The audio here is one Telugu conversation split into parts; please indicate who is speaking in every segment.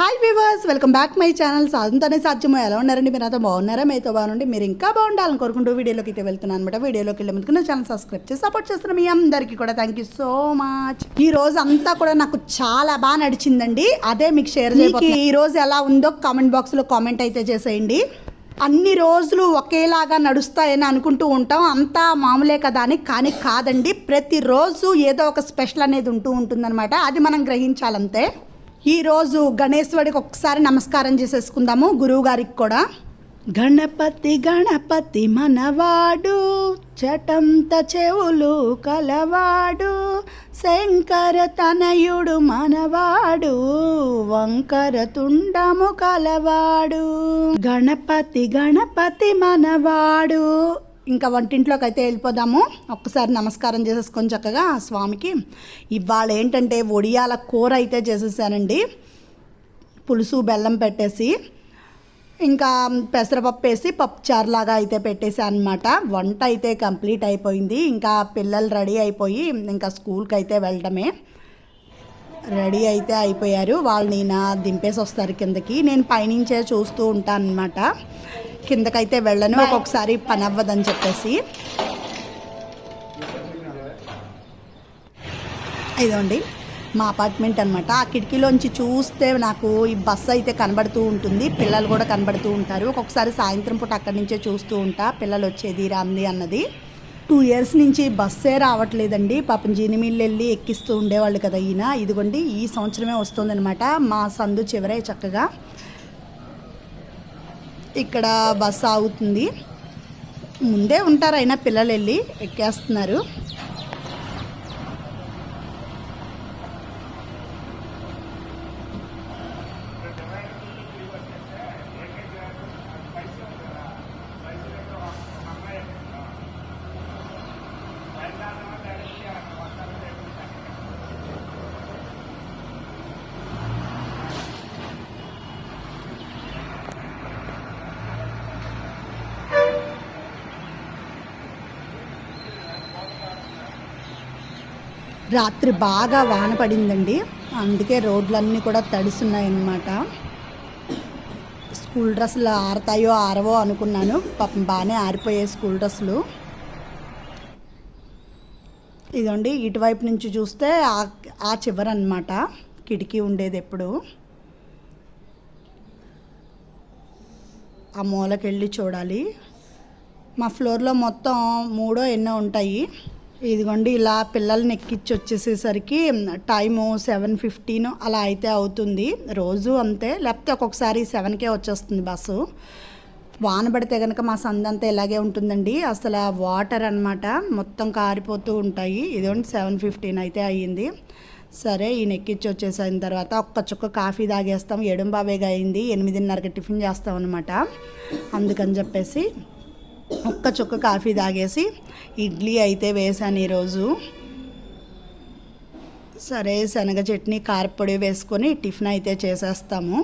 Speaker 1: Hi viewers welcome back my channel సాధంతోనే సాధ్యమో ఎలా ఉన్నారండి? మీరు అయితే బాగున్నారా? మీతో బాగుండి మీరు ఇంకా బాగుండాలని కోరుకుంటూ వీడియోలోకి అయితే వెళ్తున్నాను అనమాట వీడియోలోకి వెళ్ళే ముందుకు నా ఛానల్ సబ్స్క్రైబ్ చేసి సపోర్ట్ చేస్తున్న మీ అందరికీ కూడా థ్యాంక్ యూ సో మచ్ ఈ రోజు అంతా కూడా నాకు చాలా బాగా నడిచిందండి. అదే మీకు షేర్ చేయబోతుంది ఈ రోజు ఎలా ఉందో కామెంట్ బాక్స్లో కామెంట్ అయితే చేసేయండి. అన్ని రోజులు ఒకేలాగా నడుస్తాయని అనుకుంటూ ఉంటాం. అంతా మామూలే కదా అని కానీ కాదండి. ప్రతిరోజు ఏదో ఒక స్పెషల్ అనేది ఉంటూ ఉంటుందన్నమాట. అది మనం గ్రహించాలంతే. ఈరోజు గణేశ్వరుడికి ఒకసారి నమస్కారం చేసేసుకుందాము గురువు గారికి కూడా. గణపతి గణపతి మనవాడు చటంత చెవులు కలవాడు శంకర తనయుడు మనవాడు వంకర తుండము కలవాడు. గణపతి గణపతి మనవాడు ఇంకా వంటింట్లోకి అయితే వెళ్ళిపోదాము. ఒక్కసారి నమస్కారం చేసేసుకొని చక్కగా స్వామికి. ఇవాళ ఏంటంటే ఒడియాల కూర అయితే చేసేసానండి. పులుసు బెల్లం పెట్టేసి ఇంకా పెసరపప్పు వేసి పప్పుచారులాగా అయితే పెట్టేశాను అనమాట వంట అయితే కంప్లీట్ అయిపోయింది. ఇంకా పిల్లలు రెడీ అయిపోయి ఇంకా స్కూల్కి అయితే వెళ్ళడమే. రెడీ అయితే అయిపోయారు. వాళ్ళని నా దింపేసి వస్తారు కిందకి. నేను పైనుంచే చూస్తూ ఉంటాను అనమాట కిందకైతే వెళ్ళను ఒక్కొక్కసారి పని అవ్వదని చెప్పేసి. ఇదండి మా అపార్ట్మెంట్ అనమాట ఆ కిటికీలోంచి చూస్తే నాకు ఈ బస్సు అయితే కనబడుతూ ఉంటుంది పిల్లలు కూడా కనబడుతూ ఉంటారు. ఒక్కొక్కసారి సాయంత్రం పూట అక్కడి నుంచే చూస్తూ ఉంటా పిల్లలు వచ్చేది రాంది అన్నది. టూ ఇయర్స్ నుంచి బస్సే రావట్లేదండి. పాపం జీనిమిల్లు వెళ్ళి ఎక్కిస్తూ ఉండేవాళ్ళు కదా ఈయన. ఇదిగోండి ఈ సంవత్సరమే వస్తుందన్నమాట. మా సందు చివరే చక్కగా. ఇక్కడ బస్సు ఆగుతుంది. ముందే ఉంటారు అయినా పిల్లలు వెళ్ళి ఎక్కేస్తున్నారు. రాత్రి బాగా వాన పడిందండి. అందుకే రోడ్లన్నీ కూడా తడిస్తున్నాయన్నమాట స్కూల్ డ్రెస్సులు ఆరతాయో ఆరవో అనుకున్నాను. పాపం బాగానే ఆరిపోయాయి స్కూల్ డ్రెస్సులు. ఇదండి ఇటువైపు నుంచి చూస్తే ఆ ఆ చివరనమాట కిటికీ ఉండేది ఎప్పుడు. ఆ మూలకెళ్ళి చూడాలి. మా ఫ్లోర్లో మొత్తం మూడో ఎన్నో ఉంటాయి. ఇదిగోండి ఇలా పిల్లల్ని ఎక్కించి వచ్చేసేసరికి టైము సెవెన్ ఫిఫ్టీన్ అలా అయితే అవుతుంది. రోజు అంతే లేకపోతే ఒక్కొక్కసారి సెవెన్కే వచ్చేస్తుంది బస్సు. వాన పడితే కనుక మా సందంతా ఇలాగే ఉంటుందండి. అసలు ఆ వాటర్ అనమాట మొత్తం కారిపోతూ ఉంటాయి. ఇదిగోండి సెవెన్ ఫిఫ్టీన్ అయితే అయ్యింది. సరే ఈయన ఎక్కించి వచ్చేసిన తర్వాత ఒక్క చుక్క కాఫీ తాగేస్తాం. ఎడుంబావేగా అయింది. ఎనిమిదిన్నరకి టిఫిన్ చేస్తాం అనమాట అందుకని చెప్పేసి ఒక్క చుక్క కాఫీ తాగేసి ఇడ్లీ అయితే వేసాను ఈరోజు. సరే శనగ చట్నీ కారపొడి వేసుకొని టిఫిన్ అయితే చేసేస్తాము.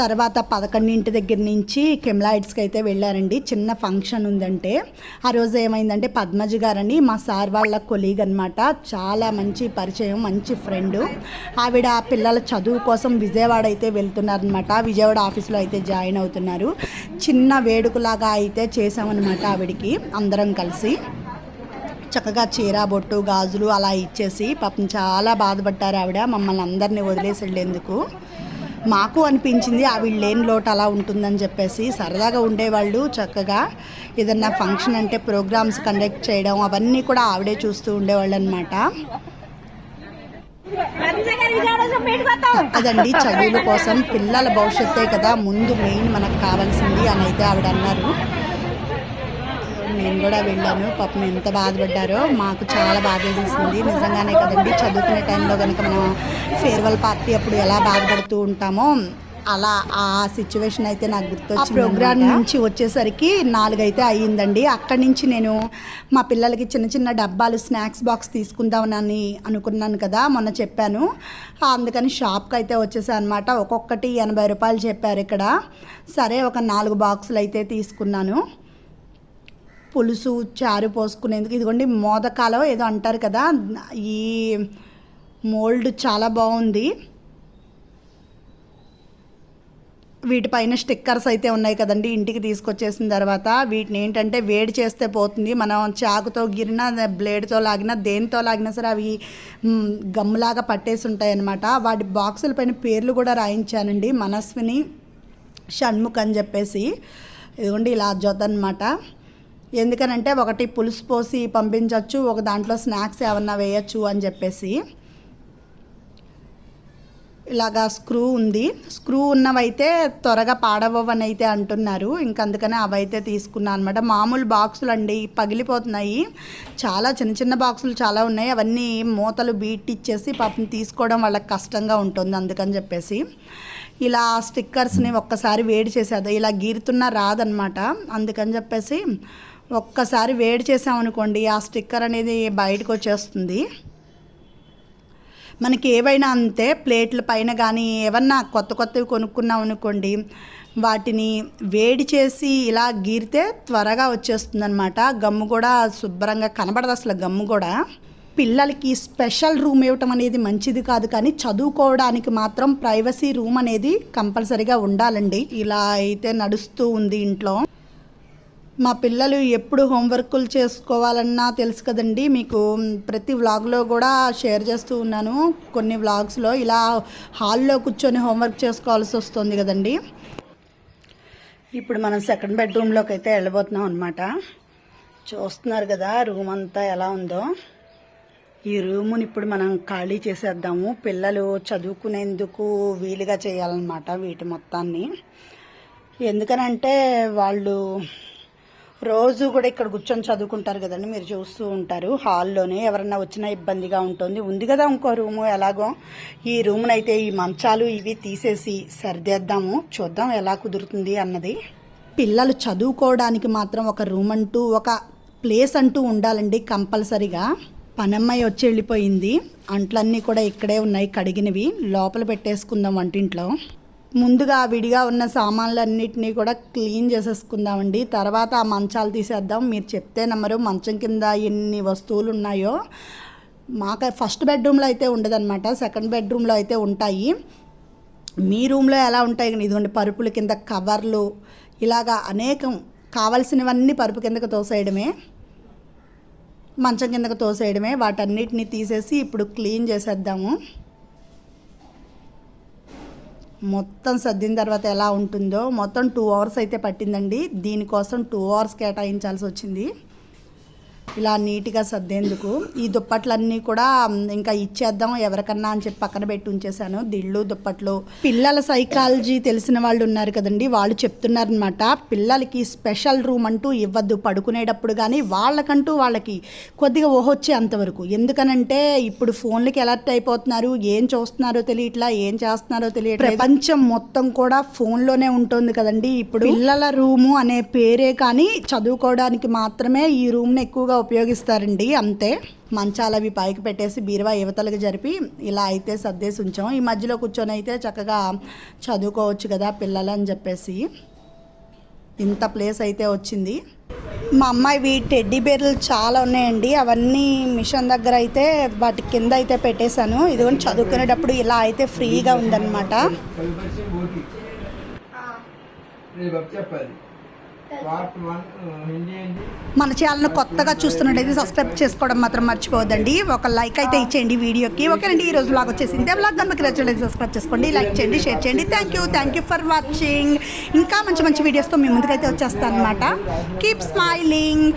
Speaker 1: తర్వాత పదకొండింటి దగ్గర నుంచి కెమ్లాయిడ్స్కి అయితే వెళ్ళారండి. చిన్న ఫంక్షన్ ఉందంటే. ఆ రోజు ఏమైందంటే పద్మజ గారని మా సార్ వాళ్ళ కొలీగ్ అనమాట చాలా మంచి పరిచయం మంచి ఫ్రెండ్. ఆవిడ పిల్లల చదువు కోసం విజయవాడ అయితే వెళ్తున్నారనమాట విజయవాడ ఆఫీస్లో అయితే జాయిన్ అవుతున్నారు. చిన్న వేడుకలాగా అయితే చేసామన్నమాట ఆవిడికి అందరం కలిసి. చక్కగా చీర బొట్టు గాజులు అలా ఇచ్చేసి పాపం చాలా బాధపడ్డారు ఆవిడ. మమ్మల్ని అందరినీ వదిలేసి వెళ్ళేందుకు మాకు అనిపించింది ఆవిడ లేని లోటు అలా ఉంటుందని చెప్పేసి సరదాగా ఉండేవాళ్ళు చక్కగా. ఏదన్నా ఫంక్షన్ అంటే ప్రోగ్రామ్స్ కండక్ట్ చేయడం అవన్నీ కూడా ఆవిడే చూస్తూ ఉండేవాళ్ళు అనమాట అదండి చదువుల కోసం పిల్లల భవిష్యత్తే కదా ముందు మెయిన్ మనకు కావాల్సింది అని అయితే ఆవిడ అన్నారు. నేను కూడా వెళ్ళాను. పాపం ఎంత బాధపడ్డారో మాకు చాలా బాధ వేసింది నిజంగానే కదండి చదువుకునే టైంలో కనుక మనం ఫేర్వెల్ పార్టీ అప్పుడు ఎలా బాధపడుతూ ఉంటామో అలా ఆ సిచ్యువేషన్ అయితే నాకు గుర్తొచ్చింది ప్రోగ్రామ్ నుంచి వచ్చేసరికి నాలుగైతే అయ్యిందండి. అక్కడి నుంచి నేను మా పిల్లలకి చిన్న చిన్న డబ్బాలు స్నాక్స్ బాక్స్ తీసుకుందామని అనుకున్నాను కదా మొన్న చెప్పాను. అందుకని షాప్కి అయితే వచ్చేసాను అనమాట ఒక్కొక్కటి ఎనభై రూపాయలు చెప్పారు ఇక్కడ. సరే ఒక నాలుగు బాక్సులు అయితే తీసుకున్నాను. పులుసు చారు పోసుకునేందుకు ఇదిగోండి మోదకాలో ఏదో అంటారు కదా ఈ మోల్డ్ చాలా బాగుంది. వీటిపైన స్టిక్కర్స్ అయితే ఉన్నాయి కదండి ఇంటికి తీసుకొచ్చేసిన తర్వాత వీటిని ఏంటంటే వేడి చేస్తే పోతుంది. మనం చాకుతో గిరినా బ్లేడ్తో లాగినా దేనితో లాగినా సరే అవి గమ్ములాగా పట్టేసి ఉంటాయి అన్నమాట వాటి బాక్సుల పైన పేర్లు కూడా రాయించానండి మనస్విని షణ్ముఖ్ అని చెప్పేసి. ఇదిగోండి ఇలా జొత అనమాట ఎందుకనంటే ఒకటి పులుసు పోసి పంపించవచ్చు ఒక దాంట్లో స్నాక్స్ ఏమన్నా వేయచ్చు అని చెప్పేసి. ఇలాగా స్క్రూ ఉంది. స్క్రూ ఉన్నవైతే త్వరగా పాడవని అయితే అంటున్నారు. ఇంక అందుకనే అవైతే తీసుకున్నాను అనమాట మామూలు బాక్సులు అండి పగిలిపోతున్నాయి. చాలా చిన్న చిన్న బాక్సులు చాలా ఉన్నాయి. అవన్నీ మూతలు బీట్టిచ్చేసి పాపం తీసుకోవడం వాళ్ళకి కష్టంగా ఉంటుంది అందుకని చెప్పేసి. ఇలా స్టిక్కర్స్ని ఒక్కసారి వేడి చేసేది ఇలా గీరుతున్నా రాదనమాట అందుకని చెప్పేసి ఒక్కసారి వేడి చేసామనుకోండి ఆ స్టిక్కర్ అనేది బయటకు వచ్చేస్తుంది. మనకి ఏవైనా అంతే ప్లేట్ల పైన కానీ ఏమన్నా కొత్త కొత్తవి కొనుక్కున్నాం అనుకోండి వాటిని వేడి చేసి ఇలా గీరితే త్వరగా వచ్చేస్తుందన్నమాట. గమ్ము కూడా శుభ్రంగా కనబడదు అసలు గమ్ము కూడా. పిల్లలకి స్పెషల్ రూమ్ ఇవ్వటం అనేది మంచిది కాదు కానీ చదువుకోవడానికి మాత్రం ప్రైవసీ రూమ్ అనేది కంపల్సరీగా ఉండాలండి. ఇలా అయితే నడుస్తూ ఉంది ఇంట్లో. మా పిల్లలు ఎప్పుడు హోంవర్కులు చేసుకోవాలన్నా తెలుసు కదండి. మీకు ప్రతి వ్లాగ్లో కూడా షేర్ చేస్తూ ఉన్నాను. కొన్ని వ్లాగ్స్లో ఇలా హాల్లో కూర్చొని హోంవర్క్ చేసుకోవాల్సి వస్తుంది కదండి. ఇప్పుడు మనం సెకండ్ బెడ్రూమ్లోకి అయితే వెళ్ళబోతున్నాం అనమాట చూస్తున్నారు కదా రూమ్ అంతా ఎలా ఉందో. ఈ రూముని ఇప్పుడు మనం ఖాళీ చేసేద్దాము. పిల్లలు చదువుకునేందుకు వీలుగా చేయాలన్నమాట వీటి మొత్తాన్ని. ఎందుకనంటే వాళ్ళు రోజు కూడా ఇక్కడ కూర్చొని చదువుకుంటారు కదండి మీరు చూస్తూ ఉంటారు. హాల్లోనే ఎవరన్నా వచ్చినా ఇబ్బందిగా ఉంటుంది. ఉంది కదా ఇంకో రూము ఎలాగో? ఈ రూమ్నైతే ఈ మంచాలు ఇవి తీసేసి సరిదేద్దాము. చూద్దాం ఎలా కుదురుతుంది అన్నది. పిల్లలు చదువుకోవడానికి మాత్రం ఒక రూమ్ అంటూ ఒక ప్లేస్ అంటూ ఉండాలండి కంపల్సరిగా. పనమ్మాయి వచ్చి వెళ్ళిపోయింది. అంట్లన్నీ కూడా ఇక్కడే ఉన్నాయి కడిగినవి. లోపల పెట్టేసుకుందాం వంటింట్లో. ముందుగా విడిగా ఉన్న సామాన్లన్నిటినీ కూడా క్లీన్ చేసేసుకుందామండి. తర్వాత ఆ మంచాలు తీసేద్దాం. మీరు చెప్తే నమ్మరు మంచం కింద ఎన్ని వస్తువులు ఉన్నాయో మాకు ఫస్ట్ బెడ్రూమ్లో అయితే ఉండదన్నమాట. సెకండ్ బెడ్రూమ్లో అయితే ఉంటాయి. మీ రూమ్లో ఎలా ఉంటాయి? కానీ ఇదిగోండి పరుపుల కింద కవర్లు ఇలాగా అనేకం కావలసినవన్నీ పరుపు కిందకు తోసేయడమే. మంచం కిందకు తోసేయడమే. వాటన్నిటిని తీసేసి ఇప్పుడు క్లీన్ చేసేద్దాము. మొత్తం సర్దిన తర్వాత ఎలా ఉంటుందో మొత్తం టూ అవర్స్ అయితే పట్టిందండి. దీనికోసం టూ అవర్స్ కేటాయించాల్సి వచ్చింది. ఇలా నీట్గా సర్దేందుకు. ఈ దుప్పట్లన్నీ కూడా ఇంకా ఇచ్చేద్దాం ఎవరికన్నా అని చెప్పి పక్కన పెట్టి ఉంచేశాను. దిళ్ళు దుప్పట్లు. పిల్లల సైకాలజీ తెలిసిన వాళ్ళు ఉన్నారు కదండి వాళ్ళు చెప్తున్నారనమాట పిల్లలకి స్పెషల్ రూమ్ అంటూ ఇవ్వద్దు పడుకునేటప్పుడు కానీ వాళ్ళకంటూ వాళ్ళకి కొద్దిగా ఓహొచ్చే అంతవరకు ఎందుకనంటే ఇప్పుడు ఫోన్లకి అలర్ట్ అయిపోతున్నారు. ఏం చూస్తున్నారో తెలియట్లా ఏం చేస్తున్నారో తెలియట్లేదు. ప్రపంచం మొత్తం కూడా ఫోన్లోనే ఉంటుంది కదండి. ఇప్పుడు పిల్లల రూము అనే పేరే కానీ చదువుకోవడానికి మాత్రమే ఈ రూమ్ని ఎక్కువగా ఉపయోగిస్తారండి. అంతే. మంచాలు అవి పైకి పెట్టేసి బీరువా యువతలకు జరిపి ఇలా అయితే సర్దేసి ఉంచాం ఈ మధ్యలో కూర్చొని అయితే చక్కగా చదువుకోవచ్చు కదా పిల్లలు అని చెప్పేసి. ఇంత ప్లేస్ అయితే వచ్చింది. మా అమ్మాయివి టెడ్డీ బేర్లు చాలా ఉన్నాయండి. అవన్నీ మిషన్ దగ్గర అయితే వాటి కింద అయితే పెట్టేశాను. ఇదిగోని చదువుకునేటప్పుడు ఇలా అయితే ఫ్రీగా ఉందన్నమాట.
Speaker 2: చెప్పాలి పార్ట్ వన్ హిందీ ఏంటి
Speaker 1: మన ఛానల్ను కొత్తగా చూస్తున్నట్టయితే సబ్స్క్రైబ్ చేసుకోవడం మాత్రం మర్చిపోవద్దండి. ఒక లైక్ అయితే ఇచ్చేయండి వీడియోకి. ఓకేనండి ఈ రోజు బ్లాగ్ వచ్చేసింది. బ్లాగ్ కనుక నచ్చినట్లయితే సబ్స్క్రైబ్ చేసుకోండి లైక్ చేయండి షేర్ చేయండి. Thank you thank you for watching ఇంకా మంచి మంచి వీడియోస్తో మీ ముందుకైతే వచ్చేస్తాను అనమాట కీప్ స్మైలింగ్